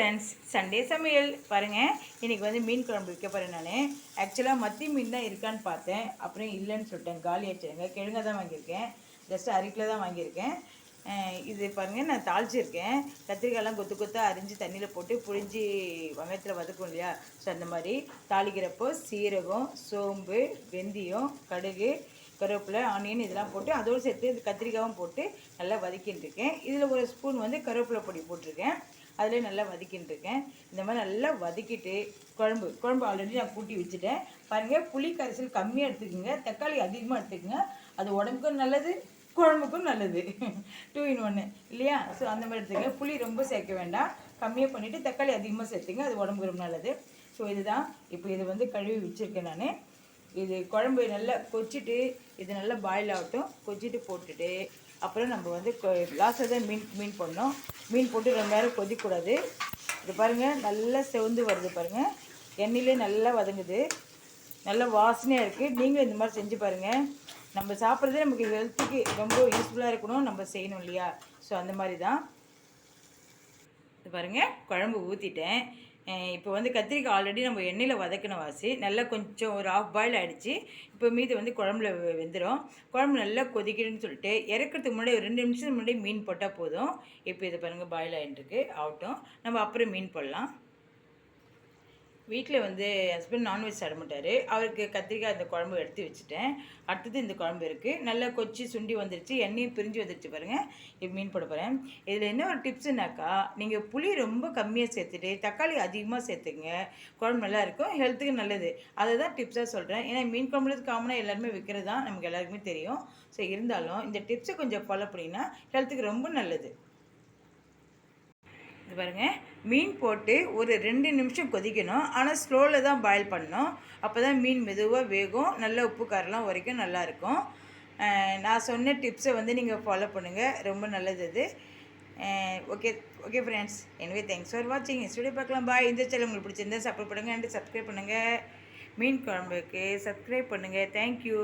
Friends Sunday சமையல் பாருங்கள் இன்றைக்கி வந்து மீன் குழம்பு வைக்க போகிறேன் நான். ஆக்சுவலாக மத்தி மீன் தான் இருக்கான்னு பார்த்தேன். அப்புறம் இல்லைன்னு சொல்லிட்டேன். காலி ஆச்சுருங்க கிழங்க தான் வாங்கியிருக்கேன். ஜஸ்ட் அரிக்கில் தான் வாங்கியிருக்கேன். இது பாருங்கள் நான் தாளிச்சிருக்கேன். கத்திரிக்காயெல்லாம் கொத்து கொத்தாக அரிஞ்சு தண்ணியில் போட்டு புழிஞ்சி வெங்காயத்தில் வதக்கும் இல்லையா? ஸோ அந்த மாதிரி தாளிக்கிறப்போ சீரகம் சோம்பு வெந்தயம் கடுகு கருவேப்பிலை ஆனியன் இதெல்லாம் போட்டு அதோடு சேர்த்து இந்த கத்திரிக்காயும் போட்டு நல்லா வதக்கின்னு இருக்கேன் இதில் ஒரு ஸ்பூன் வந்து கருவேப்பிலை பொடி போட்டிருக்கேன். அதில் நல்லா வதக்கின்னு இருக்கேன். இந்த மாதிரி நல்லா வதக்கிட்டு குழம்பு குழம்பு ஆல்ரெடி நான் கூட்டி வச்சுட்டேன். பாருங்கள் புளி கரைசல் கம்மியாக எடுத்துக்கோங்க. தக்காளி அதிகமாக எடுத்துக்கோங்க. அது உடம்புக்கும் நல்லது குழம்புக்கும் நல்லது. டூ இன் ஒன்று இல்லையா? ஸோ அந்த மாதிரி எடுத்துக்கங்க. புளி ரொம்ப சேர்க்க வேண்டாம். கம்மியாக பண்ணிவிட்டு தக்காளி அதிகமாக சேர்த்துங்க அது உடம்புக்கு ரொம்ப நல்லது. ஸோ இதுதான். இப்போ இதை வந்து கழுவி வச்சுருக்கேன் நான். இது குழம்பு நல்லா கொச்சிட்டு இது நல்லா பாயில் ஆகட்டும். கொச்சிட்டு போட்டுட்டு அப்புறம் நம்ம வந்து லாஸ்ட்டில் தான் மீன் மீன் போடணும். மீன் போட்டு ரொம்ப நேரம் கொதிக்கூடாது இது பாருங்கள் நல்லா செவந்து வருது பாருங்கள் எண்ணெயிலே நல்லா வதங்குது. நல்லா வாசனையாக இருக்குது நீங்களும் இந்த மாதிரி செஞ்சு பாருங்கள் நம்ம சாப்பிட்றதே நமக்கு ஹெல்த்துக்கு ரொம்ப யூஸ்ஃபுல்லாக இருக்கணும். நம்ம செய்யணும் இல்லையா? ஸோ அந்த மாதிரி தான். இது பாருங்கள் குழம்பு ஊற்றிட்டேன் இப்போ வந்து கத்திரிக்காய் ஆல்ரெடி நம்ம எண்ணெயில் வதக்கின வாசி. நல்லா கொஞ்சம் ஒரு ஆஃப் பாயில் ஆகிடுச்சு இப்போ மீது வந்து குழம்புல வெந்துடும் குழம்பு நல்லா கொதிக்கிறேன்னு சொல்லிட்டு இறக்கிறதுக்கு முன்னாடி ஒரு ரெண்டு நிமிஷத்துக்கு முன்னாடி மீன் போட்டால் போதும். இப்போ இது பாருங்கள் பாயில் ஆகிட்டுருக்கு ஆகட்டும். நம்ம அப்புறம் மீன் போடலாம். வீட்டில் வந்து ஹஸ்பண்ட் நான்வெஜ் சாப்பிட மாட்டார். அவருக்கு கத்திரிக்காய் அந்த குழம்பு எடுத்து வச்சுட்டேன். அடுத்தது இந்த குழம்பு இருக்குது நல்லா கொச்சி சுண்டி வந்துருச்சு. எண்ணெயும் பிரிஞ்சு வந்துருச்சு பாருங்கள் இப்போ மீன் போட போகிறேன் இதில் என்ன ஒரு டிப்ஸுனாக்கா நீங்கள் புளி ரொம்ப கம்மியாக சேர்த்துட்டு தக்காளி அதிகமாக சேர்த்துங்க. குழம்பு நல்லா இருக்கும். ஹெல்த்துக்கு நல்லது. அதை தான் டிப்ஸாக சொல்கிறேன் ஏன்னா மீன் குழம்புல காமனாக எல்லாருமே விற்கிறது தான் நமக்கு எல்லாருக்குமே தெரியும். ஸோ இருந்தாலும் இந்த டிப்ஸை கொஞ்சம் ஃபாலோ பண்ணிங்கன்னா ஹெல்த்துக்கு ரொம்ப நல்லது. இது பாருங்கள் மீன் போட்டு ஒரு ரெண்டு நிமிஷம் கொதிக்கணும். ஆனால் ஸ்லோவில் தான் பாயில் பண்ணணும். அப்போ தான் மீன் மெதுவாக வேகும். நல்ல உப்பு காரெலாம் வரைக்கும் நல்லாயிருக்கும் நான் சொன்ன டிப்ஸை வந்து நீங்கள் ஃபாலோ பண்ணுங்கள் ரொம்ப நல்லது அது. ஓகே ஓகே ஃப்ரெண்ட்ஸ் எனவே தேங்க்ஸ் ஃபார் வாட்சிங் ஸ்டுடியோ பார்க்கலாம். பாய் இந்த சேனல் உங்களுக்கு பிடிச்சிருந்தா சப்போர்ட் பண்ணுங்கள் அண்ட் சப்ஸ்கிரைப் பண்ணுங்கள் மீன் குழம்புக்கு சப்ஸ்கிரைப் பண்ணுங்கள் தேங்க்யூ